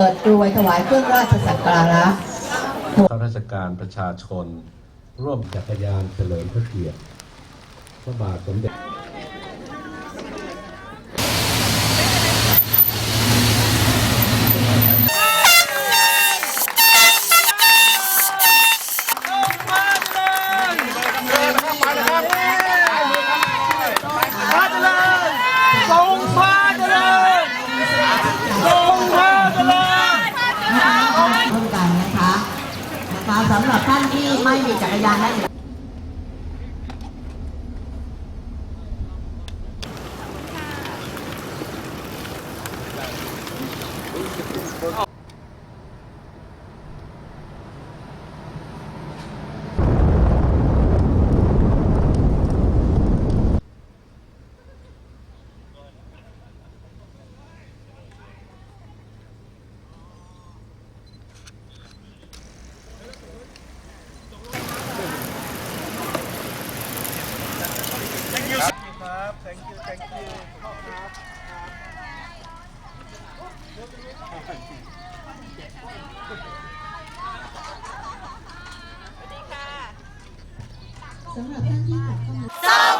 เปิดกรวยถวายเครื่องราชสักการะข้าราชการประชาชน ร่วมจักรยานเฉลิมพระเกียรติพระบาทสมเด็จ ทรงพาเจริญทรงพาเจริญ ร่วมกันนะคะนะคะ สำหรับท่านที่ไม่มีจักรยาน และครับ thank you thank you สำหรับท่านที่อยากเข้ามาส